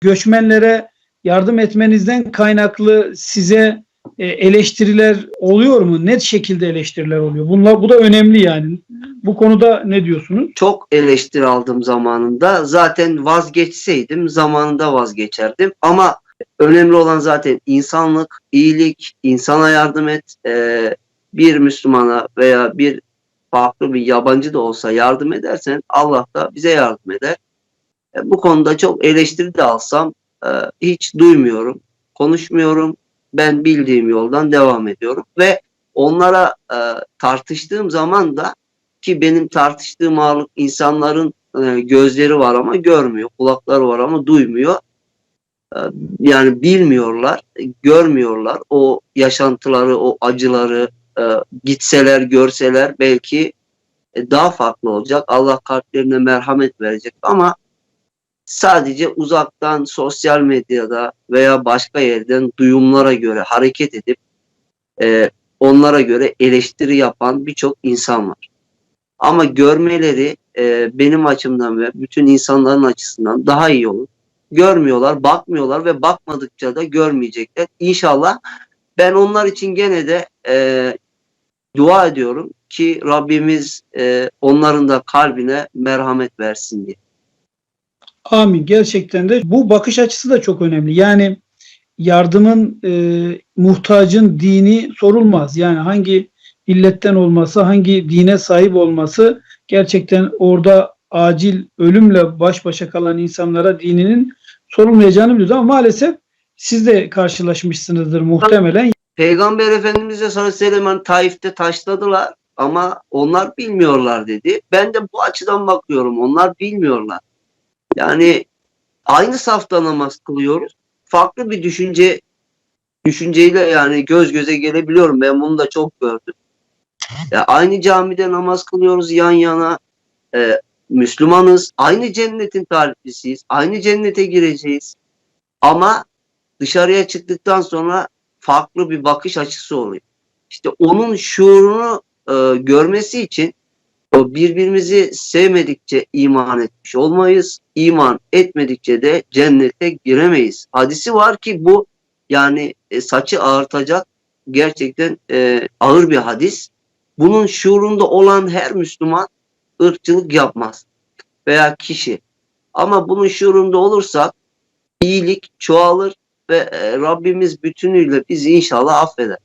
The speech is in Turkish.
göçmenlere yardım etmenizden kaynaklı size e, eleştiriler oluyor mu? Net şekilde eleştiriler oluyor. Bunlar bu da önemli yani. Bu konuda ne diyorsunuz? Çok eleştiri aldım zamanında. Zaten vazgeçseydim zamanında vazgeçerdim. Ama önemli olan zaten insanlık, iyilik, insana yardım et. Ee, bir Müslümana veya bir farklı bir yabancı da olsa yardım edersen Allah da bize yardım eder. E, bu konuda çok eleştiri de alsam e, hiç duymuyorum, konuşmuyorum. Ben bildiğim yoldan devam ediyorum ve onlara e, tartıştığım zaman da ki benim tartıştığım ağırlık insanların gözleri var ama görmüyor, kulakları var ama duymuyor. Yani bilmiyorlar, görmüyorlar o yaşantıları, o acıları gitseler, görseler belki daha farklı olacak. Allah kalplerine merhamet verecek ama sadece uzaktan sosyal medyada veya başka yerden duyumlara göre hareket edip e, onlara göre eleştiri yapan birçok insan var. Ama görmeleri e, benim açımdan ve bütün insanların açısından daha iyi olur. Görmüyorlar, bakmıyorlar ve bakmadıkça da görmeyecekler. İnşallah ben onlar için gene de e, dua ediyorum ki Rabbimiz e, onların da kalbine merhamet versin diye. Amin. Gerçekten de bu bakış açısı da çok önemli. Yani yardımın e, muhtacın dini sorulmaz. Yani hangi illetten olması, hangi dine sahip olması gerçekten orada acil ölümle baş başa kalan insanlara dininin sorulmayacağını biliyoruz. Ama maalesef siz de karşılaşmışsınızdır muhtemelen. Peygamber Efendimiz'e sallallahu aleyhi ve Taif'te taşladılar ama onlar bilmiyorlar dedi. Ben de bu açıdan bakıyorum. Onlar bilmiyorlar. Yani aynı safta namaz kılıyoruz. Farklı bir düşünce düşünceyle yani göz göze gelebiliyorum. Ben bunu da çok gördüm. Ya aynı camide namaz kılıyoruz yan yana. Ee, Müslümanız. Aynı cennetin taliplisiyiz. Aynı cennete gireceğiz. Ama dışarıya çıktıktan sonra farklı bir bakış açısı oluyor. İşte onun şuurunu e, görmesi için o birbirimizi sevmedikçe iman etmiş olmayız. İman etmedikçe de cennete giremeyiz. Hadisi var ki bu yani e, saçı ağartacak gerçekten e, ağır bir hadis. Bunun şuurunda olan her Müslüman ırkçılık yapmaz veya kişi. Ama bunun şuurunda olursak iyilik çoğalır ve e, Rabbimiz bütünüyle bizi inşallah affeder.